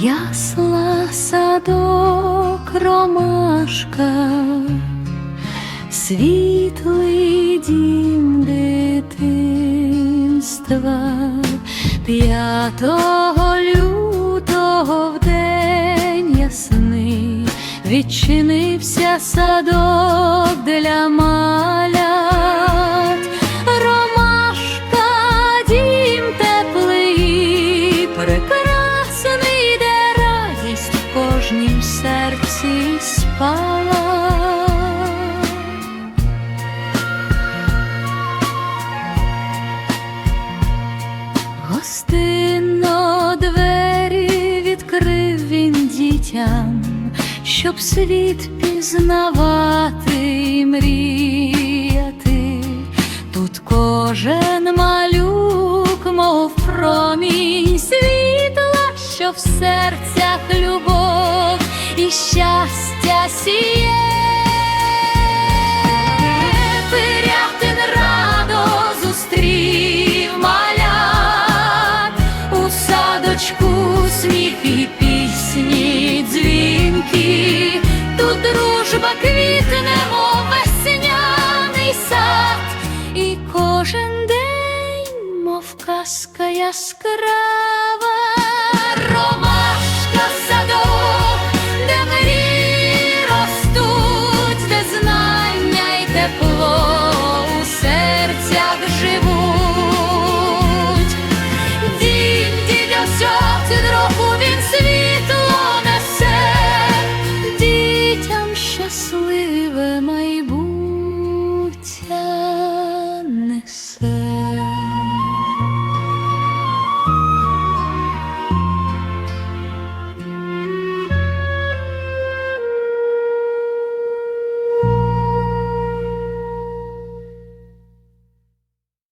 Ясла садок ромашка, світлий дім дитинства, п'ятого лютого в день ясний відчинився садок для малят. Ромашка, дім теплий, прекрасний, де радість в кожнім серці спала. Гостинно двері відкрив він дітям, щоб світ пізнавати що в серцях любов і щастя сіє. Пирятин радо зустрів малят у садочку сміх і пісні дзвінки, тут дружба квітне, мов сад, і кожен день, мов казка яскрава,